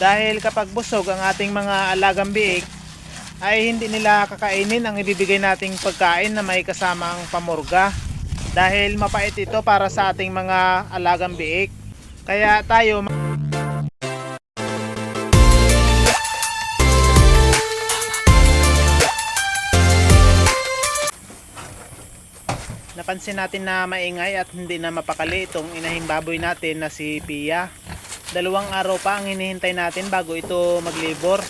Dahil kapag busog ang ating mga alagang biik, ay hindi nila kakainin ang ibibigay nating pagkain na may kasamang pamurga. Dahil mapait ito para sa ating mga alagang biik. Kaya tayo napansin natin na maingay at hindi na mapakali itong inahing baboy natin na si Pia. Dalawang araw pa ang hinihintay natin bago ito maglibor.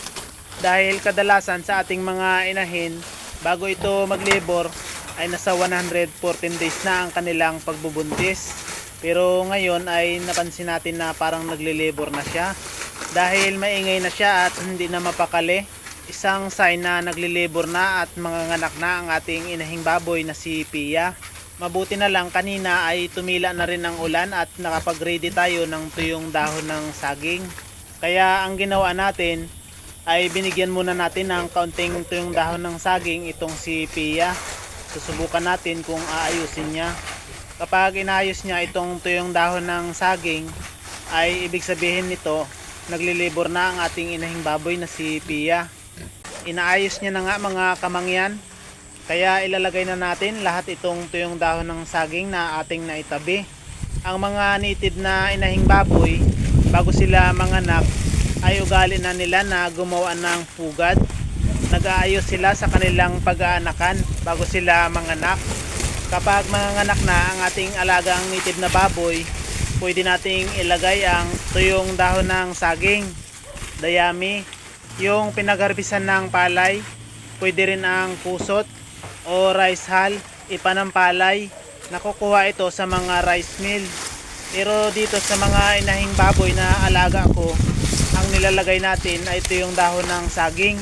Dahil kadalasan sa ating mga inahin, bago ito maglibor ay nasa 114 days na ang kanilang pagbubuntis. Pero ngayon ay napansin natin na parang naglilibor na siya. Dahil maingay na siya at hindi na mapakali. Isang sign na naglilibor na at manganganak na ang ating inahing baboy na si Pia. Mabuti na lang kanina ay tumila na rin ang ulan at nakapag-ready tayo ng tuyong dahon ng saging. Kaya ang ginawa natin ay binigyan muna natin ng kaunting tuyong dahon ng saging itong si Pia. Susubukan natin kung aayusin niya. Kapag inayos niya itong tuyong dahon ng saging ay ibig sabihin nito naglilibor na ang ating inahing baboy na si Pia. Inaayos niya na nga mga kamangyan kaya ilalagay na natin lahat itong tuyong dahon ng saging na ating naitabi. Ang mga native na inahing baboy, bago sila manganak, ay ugali na nila na gumawa ng pugad. Nag-aayos sila sa kanilang pag-aanakan bago sila manganak. Kapag manganak na ang ating alagang native na baboy, pwede nating ilagay ang tuyong dahon ng saging, dayami, yung pinagharbisan ng palay, pwede rin ang kusot, o rice hull, ipanampalay. Nakukuha ito sa mga rice mill. Pero dito sa mga inahing baboy na alaga ko, ang nilalagay natin ay ito yung dahon ng saging.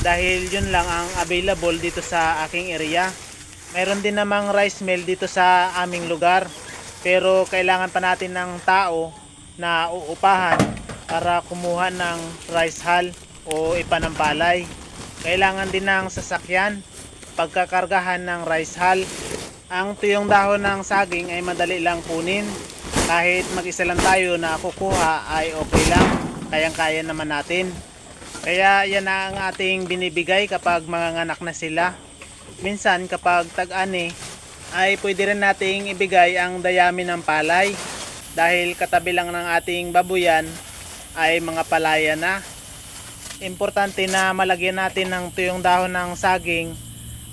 Dahil yun lang ang available dito sa aking area. Mayroon din namang rice mill dito sa aming lugar. Pero kailangan pa natin ng tao na uupahan para kumuha ng rice hull o ipanampalay. Kailangan din ng sasakyan pagkakargahan ng rice hull. Ang tuyong dahon ng saging ay madali lang kunin. Kahit mag-isa lang tayo na kukuha ay okay lang. Kayang-kaya naman natin. Kaya yan ang ating binibigay kapag manganganak na sila. Minsan kapag tag-ani ay pwede rin nating ibigay ang dayami ng palay. Dahil katabi lang ng ating babuyan ay mga palaya na. Importante na malagyan natin ng tuyong dahon ng saging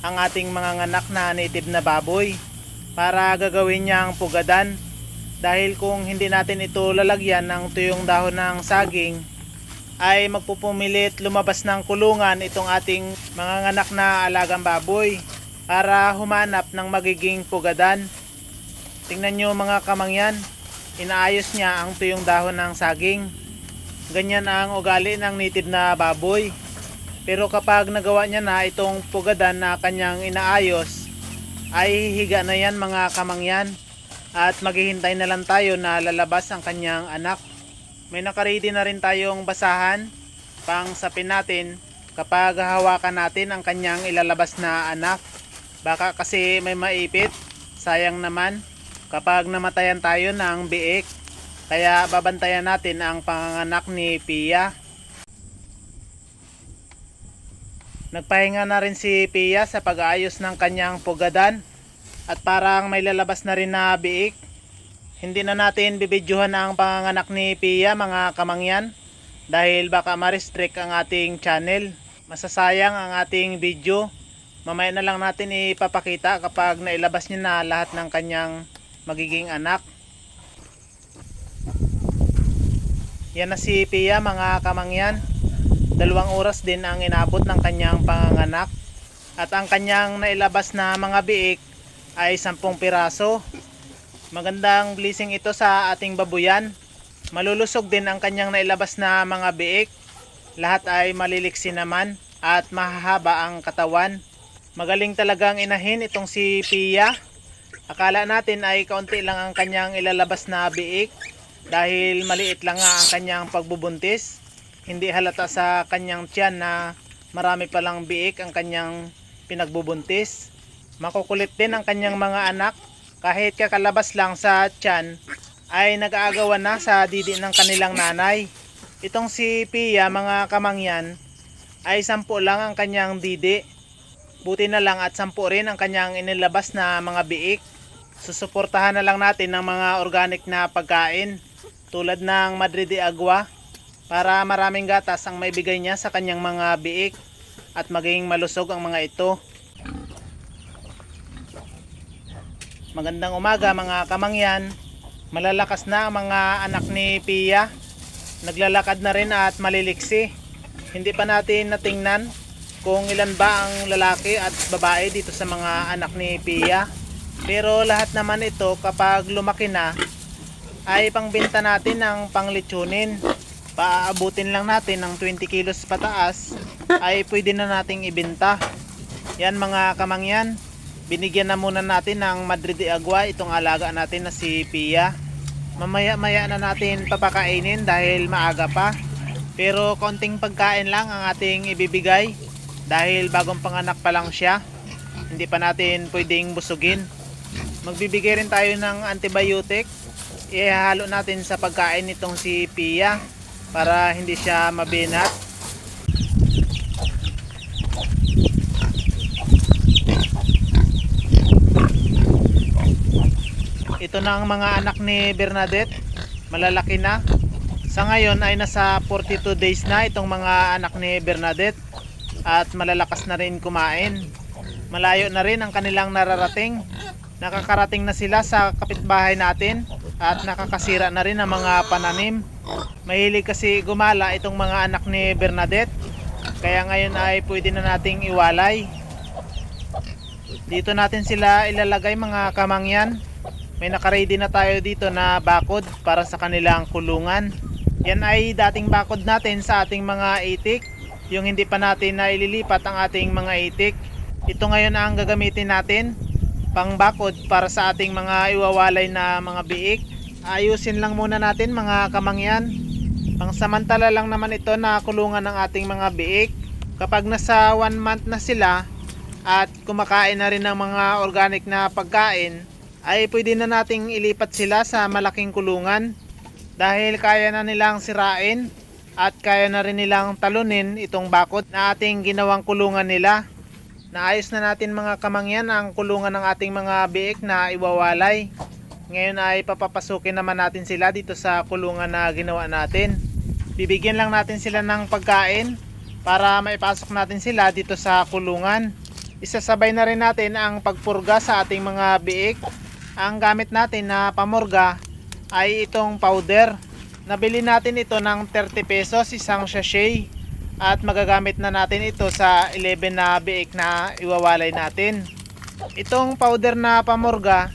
ang ating mga nganak na native na baboy para gagawin niya ang pugadan. Dahil kung hindi natin ito lalagyan ng tuyong dahon ng saging ay magpupumilit lumabas ng kulungan itong ating mga nganak na alagang baboy para humanap ng magiging pugadan. Tingnan nyo mga kamangyan inaayos niya ang tuyong dahon ng saging. Ganyan ang ugali ng native na baboy pero kapag nagawa niya na itong pugadan na kanyang inaayos, ay hihiga na yan mga kamangyan. At maghihintay na lang tayo na lalabas ang kanyang anak. May nakaredy na rin tayong basahan pang sapin natin kapag hawakan natin ang kanyang ilalabas na anak. Baka kasi may maipit, sayang naman kapag namatayan tayo ng biik. Kaya babantayan natin ang panganak ni Pia. Nagpahinga na rin si Pia sa pag-aayos ng kanyang pugadan at parang may lalabas na rin na biik. Hindi na natin bibidyohan ang panganak ni Pia mga kamangyan dahil baka ma-restrict ang ating channel. Masasayang ang ating video. Mamaya na lang natin ipapakita kapag nailabas niya na lahat ng kanyang magiging anak. Yan na si Pia mga kamangyan dalawang oras din ang inabot ng kanyang panganganak. At ang kanyang nailabas na mga biik ay 10 piraso. Magandang blessing ito sa ating babuyan. Malulusog din ang kanyang nailabas na mga biik. Lahat ay maliliksi naman at mahahaba ang katawan. Magaling talagang inahin itong si Pia. Akala natin ay kaunti lang ang kanyang ilalabas na biik dahil maliit lang nga ang kanyang pagbubuntis hindi halata sa kanyang tiyan na marami palang biik ang kanyang pinagbubuntis. Makukulit din ang kanyang mga anak kahit kakalabas lang sa tiyan ay nag-aagawan na sa didi ng kanilang nanay. Itong si Pia, mga kamangyan, ay sampu lang ang kanyang didi. Buti na lang at sampu rin ang kanyang inilabas na mga biik. Susuportahan na lang natin ng mga organic na pagkain tulad ng Madrid de Agua para maraming gatas ang may bigay niya sa kanyang mga biik at maging malusog ang mga ito. Magandang umaga mga kamangyan. Malalakas na ang mga anak ni Pia. Naglalakad na rin at maliliksi. Hindi pa natin natingnan kung ilan ba ang lalaki at babae dito sa mga anak ni Pia. Pero lahat naman ito kapag lumaki na ay pangbenta natin ng panglitsunin. Paaabutin lang natin ng 20 kilos pataas ay pwede na nating ibenta. Yan mga kamangyan, binigyan na muna natin ng Madrid de Agua itong alaga natin na si Pia. Mamaya maya na natin papakainin dahil maaga pa. Pero konting pagkain lang ang ating ibibigay dahil bagong panganak pa lang siya. Hindi pa natin pwedeng busugin. Magbibigay rin tayo ng antibiotic. Ihalo natin sa pagkain nitong si Pia para hindi siya mabinat. Ito na ang mga anak ni Bernadette. Malalaki na. Sa ngayon ay nasa 42 days na itong mga anak ni Bernadette at malalakas na rin kumain. Malayo na rin ang kanilang nararating. Nakakarating na sila sa kapitbahay natin at nakakasira na rin ang mga pananim. Mahilig kasi gumala itong mga anak ni Bernadette. Kaya ngayon ay pwede na nating iwalay. Dito natin sila ilalagay mga kamangyan. May nakaready na tayo dito na bakod para sa kanilang kulungan. Yan ay dating bakod natin sa ating mga itik. Yung hindi pa natin na ililipat ang ating mga itik. Ito ngayon ang gagamitin natin pang bakod para sa ating mga iwawalay na mga biik. Ayusin lang muna natin mga kamangyan. Pangsamantala lang naman ito na kulungan ng ating mga biik. Kapag nasa 1 month na sila at kumakain na rin ng mga organic na pagkain, ay pwede na nating ilipat sila sa malaking kulungan dahil kaya na nilang sirain at kaya na rin nilang talunin itong bakod na ating ginawang kulungan nila. Naayos na natin mga kamangyan ang kulungan ng ating mga biik na iwawalay. Ngayon ay papapasukin naman natin sila dito sa kulungan na ginawa natin. Bibigyan lang natin sila ng pagkain para maipasok natin sila dito sa kulungan. Isasabay na rin natin ang pagpurga sa ating mga biik. Ang gamit natin na pamurga ay itong powder. Nabili natin ito ng 30 pesos isang sachet at magagamit na natin ito sa 11 na biik na iwawalay natin. Itong powder na pamurga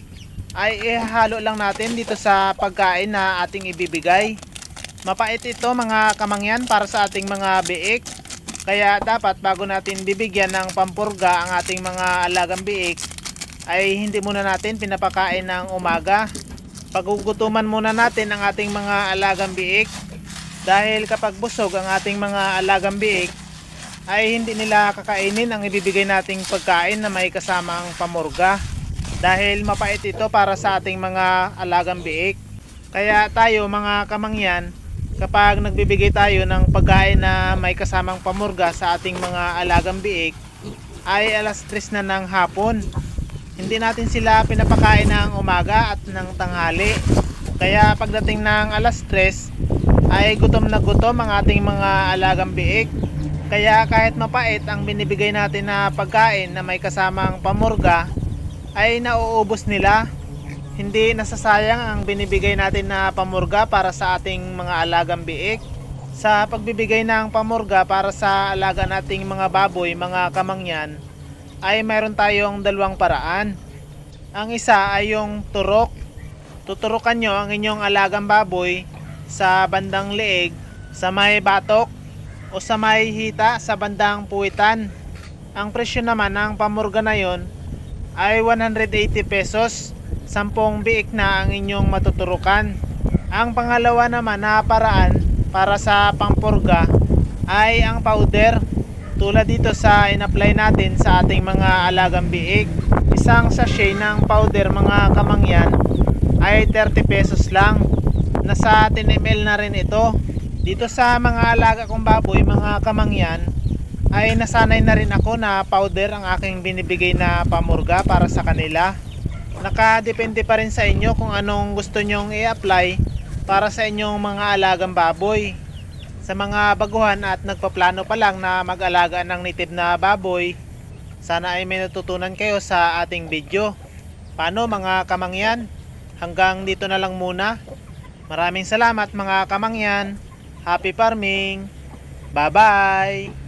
ay ihalo lang natin dito sa pagkain na ating ibibigay. Mapait ito mga kamangyan para sa ating mga biik. Kaya dapat bago natin bibigyan ng pampurga ang ating mga alagang biik ay hindi muna natin pinapakain ng umaga. Pagugutuman muna natin ang ating mga alagang biik dahil kapag busog ang ating mga alagang biik ay hindi nila kakainin ang ibibigay nating pagkain na may kasamang pamurga dahil mapait ito para sa ating mga alagang biik. Kaya tayo mga kamangyan, kapag nagbibigay tayo ng pagkain na may kasamang pamurga sa ating mga alagang biik, ay alas 3 na ng hapon. Hindi natin sila pinapakain ng umaga at ng tanghali. Kaya pagdating ng alas 3, ay gutom na gutom ang ating mga alagang biik. Kaya kahit mapait ang binibigay natin na pagkain na may kasamang pamurga, ay nauubos nila. Hindi nasasayang ang binibigay natin na pamurga para sa ating mga alagang biik. Sa pagbibigay ng pamurga para sa alaga nating mga baboy, mga kamangyan, ay mayroon tayong dalawang paraan. Ang isa ay yung turok. Tuturukan nyo ang inyong alagang baboy sa bandang leeg, sa may batok, o sa may hita sa bandang puwitan. Ang presyo naman ng pamurga na yon ay 180 pesos. 10 biik na ang inyong matuturukan. Ang pangalawa naman na paraan para sa pampurga ay ang powder tulad dito sa in-apply natin sa ating mga alagang biik. Isang sachet ng powder mga kamangyan ay 30 pesos lang. Nasa 10 ml na rin ito. Dito sa mga alaga kong baboy, mga kamangyan, ay nasanay na rin ako na powder ang aking binibigay na pamurga para sa kanila. Nakadepende pa rin sa inyo kung anong gusto nyong i-apply para sa inyong mga alagang baboy. Sa mga baguhan at nagpaplano pa lang na mag-alaga ng native na baboy, sana ay may natutunan kayo sa ating video. Paano mga kamangyan? Hanggang dito na lang muna. Maraming salamat mga kamangyan. Happy farming. Bye-bye.